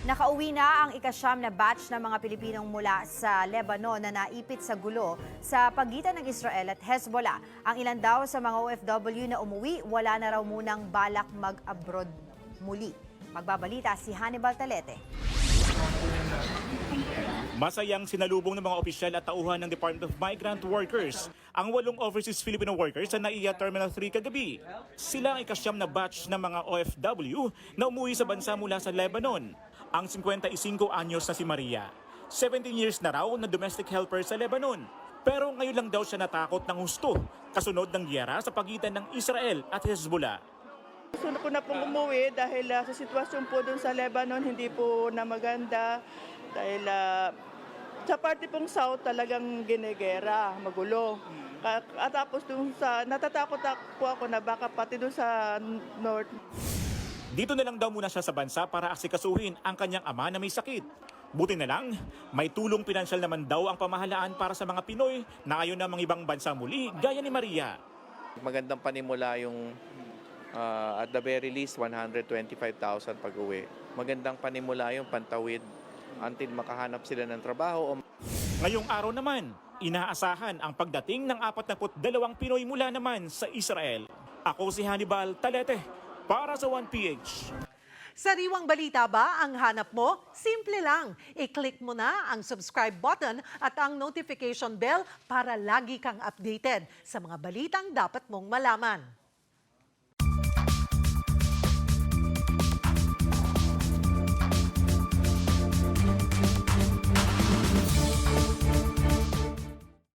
Nakauwi na ang ikasyam na batch ng mga Pilipinong mula sa Lebanon na naipit sa gulo sa pagitan ng Israel at Hezbollah. Ang ilan daw sa mga OFW na umuwi, wala na raw munang balak mag-abroad muli. Magbabalita si Hannibal Talete. Masayang sinalubong ng mga opisyal at tauhan ng Department of Migrant Workers ang walong overseas Filipino workers sa NAIA Terminal 3 kagabi. Sila ang ikasyam na batch ng mga OFW na umuwi sa bansa mula sa Lebanon. Ang 55 anyos na si Maria. 17 years na raw na domestic helper sa Lebanon. Pero ngayon lang daw siya natakot ng husto kasunod ng giyera sa pagitan ng Israel at Hezbollah. Gusto ko na pong umuwi dahil ah, sa sitwasyon po doon sa Lebanon hindi po na maganda dahil ah, sa parte pong South talagang ginegera, magulo. Ka- At tapos doon sa natatakot ak- po ako na baka pati doon sa North Dito na lang daw muna siya sa bansa para asikasuhin ang kanyang ama na may sakit. Buti na lang, may tulong pinansyal naman daw ang pamahalaan para sa mga Pinoy na ayaw namang ibang bansa muli gaya ni Maria. Magandang panimula yung ah, at the very least 125,000 pag uwi. Magandang panimula yung pantawid until makahanap sila ng trabaho o Ngayong araw naman, inaasahan ang pagdating ng 42 Pinoy mula naman sa Israel. Ako si Hannibal Talete para sa 1PH. Sariwang balita ba ang hanap mo? Simple lang. I-click mo na ang subscribe button at ang notification bell para lagi kang updated sa mga balitang dapat mong malaman.